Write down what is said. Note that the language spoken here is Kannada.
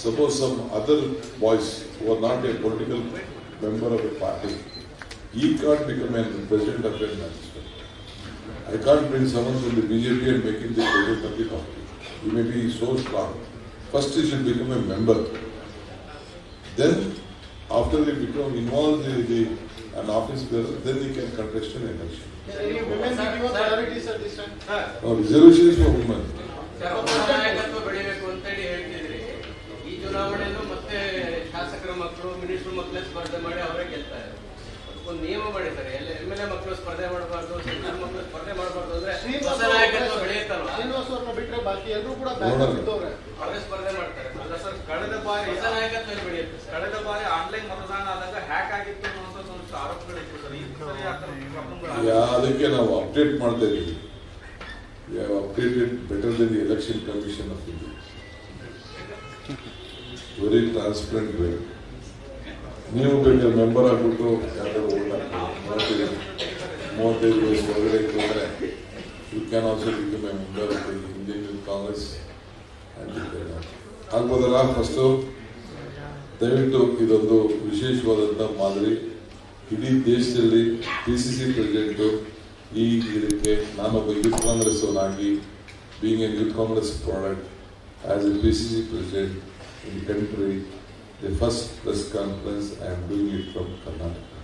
Suppose some other boys who are not a political member of a party, he can't become a president of a management. I can't bring someone from the BJP and make him the president of the party. He may be so strong. First he should become a member. Then, after he become involved in the, an office bearer, then he can contest an election. Sir, women sir, sir. No, reservation is for women. Sir, ಚುನಾವಣೆಯಲ್ಲೂ ಮತ್ತೆ ಶಾಸಕರ ಮಕ್ಕಳು ಮಿನಿಸ್ಟರ್ ಮಕ್ಕಳೇ ಸ್ಪರ್ಧೆ ಮಾಡಿ ಅವರೇ ಗೆಲ್ತಾರೆ. ಒಂದು ನಿಯಮ ಮಾಡಿದ್ದಾರೆ. ಎಲ್ಲ ಎಂ ಎಲ್ ಎ ಮಕ್ಕಳು ಸ್ಪರ್ಧೆ ಮಾಡಬಾರ್ದು ಸೆಂಟ್ರಲ್ ಮಕ್ಕಳು ಸ್ಪರ್ಧೆ ಮಾಡಬಾರ್ದು ಅಂದ್ರೆ ಶ್ರೀನಿವಾಸ ಬಿಟ್ರೆ ಬಾಕಿ ಎಲ್ಲರೂ ಕೂಡ. ಅವರೇ ಸ್ಪರ್ಧೆ ಮಾಡ್ತಾರೆ. ಅಲ್ಲ ಸರ್ ಕಳೆದ ಬಾರಿ ಹೊಸ ನಾಯಕತ್ವ ಬೆಳೆಯುತ್ತೆ ಸರ್? ಕಳೆದ ಬಾರಿ ಆನ್ಲೈನ್ ಮತದಾನ ಆದಾಗ ಹ್ಯಾಕ್ ಆಗಿತ್ತು ಅನ್ನುವಂಥ ಆರೋಪಗಳಿತ್ತು ಸರ್. ಈ ಸರಿ ಅದಕ್ಕೆ ನಾವು ಅಪ್ಡೇಟ್ ಮಾಡ್ತಾ ಇದ್ದೀವಿ. Updated better then election commission of India very transparent way ನೀವು ಬೇಕಾದ್ರೆ ಮೆಂಬರ್ ಆಗ್ಬಿಟ್ಟು ಯಾರು ಹಾಕ್ಬೋದು ಮೂವತ್ತೈದು ವಯಸ್ಸು ಒಳಗಡೆ ಇಟ್ಟರೆ you can also become a member of Indian Congress ಆಗ್ಬೋದಲ್ಲ? ಫಸ್ಟು ದಯವಿಟ್ಟು ಇದೊಂದು ವಿಶೇಷವಾದಂಥ ಮಾದರಿ. ಇಡೀ ದೇಶದಲ್ಲಿ ಪಿ ಸಿ ಸಿ ಪ್ರೆಸಿಡೆಂಟು ಈ ಇದಕ್ಕೆ ನಾನೊಬ್ಬ youth Congress ಅವನಾಗಿ being a youth Congress product as a P C C president in the country, the first press conference I am doing it from Karnataka.